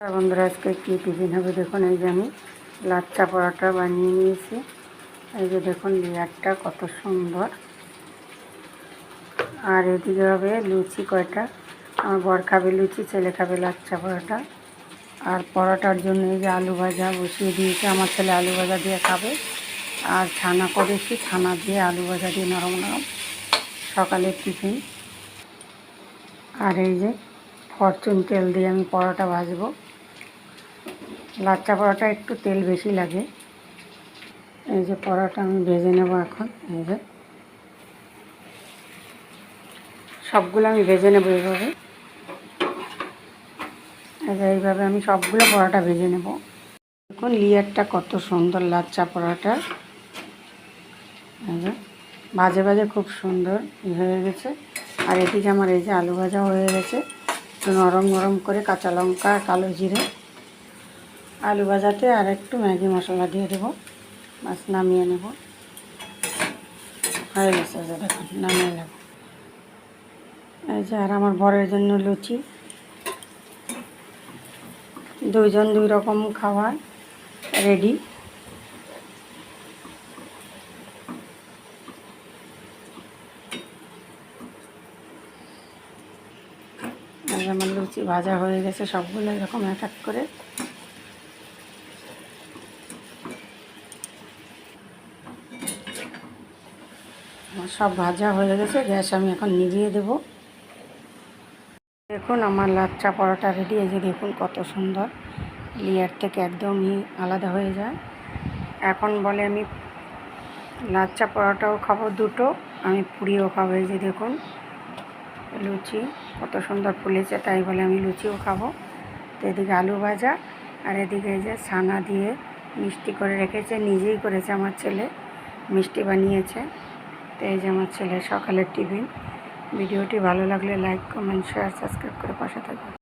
বন্ধুরা, আজকে কী টিফিন হবে দেখুন, এই যে আমি লাচ্চা পরোটা বানিয়ে নিয়েছি। এই যে দেখুন, লেয়ারটা কত সুন্দর। আর এদিকে হবে লুচি কয়টা? আমার বর খাবে লুচি, ছেলে খাবে লাচ্চা পরোটা। আর পরোটার জন্য এই যে আলু ভাজা বসিয়ে দিয়েছে, আমার ছেলে আলু ভাজা দিয়ে খাবে। আর ছানা করেছি, ছানা দিয়ে আলু ভাজা দিয়ে নরম নরম। সকালের টিফিন। আর এই যে ফরচুন তেল দিয়ে আমি পরোটা ভাজবো। লাচ্চা পরোটা একটু তেল বেশি লাগে। এই যে পরোটা আমি ভেজে নেব এখন, এই যে। সবগুলো আমি ভেজে নেব এইভাবে। এই যে এইভাবে আমি সবগুলো পরোটা ভেজে নেব। দেখুন লিয়ারটা কত সুন্দর লাচ্চা পরোটা। যে, ভাজে ভাজে খুব সুন্দর হয়ে গেছে। আর এদিকে আমার এই যে আলু ভাজা হয়ে গেছে। একটু নরম নরম করে কাঁচা লঙ্কা, কালো জিরে আলু ভাজাতে আর একটু ম্যাগি মশলা দিয়ে দেবো। মাছ নামিয়ে নেব। হয়ে গেছে যে দেখুন, নামিয়ে নেব। এই যে আর আমার বরের জন্য লুচি। দুইজন দুই রকম খাবার রেডি। আমার লুচি ভাজা হয়ে গেছে সবগুলো এরকম এক এক করে। আমার সব ভাজা হয়ে গেছে, গ্যাস আমি এখন নিভিয়ে দেব। দেখুন, আমার লাচ্চা পরোটা রেডি এই যে দেখুন কত সুন্দর। লেয়ার থেকে একদমই আলাদা হয়ে যায়। এখন বলে আমি লাচ্চা পরোটাও খাব দুটো, আমি পুরিও খাব, এই যে দেখুন লুচি, কত সুন্দর ফুলেছে, তাই বলে আমি লুচিও খাব। তো এদিকে আলু ভাজা, আর এদিকে এই যে ছানা দিয়ে মিষ্টি করে রেখেছে, নিজেই করেছে আমার ছেলে, মিষ্টি বানিয়েছে। এই যে আমার ছেলে সকালের টিফিন। ভিডিওটি ভালো লাগলে লাইক কমেন্ট শেয়ার সাবস্ক্রাইব করে পাশে থাকবে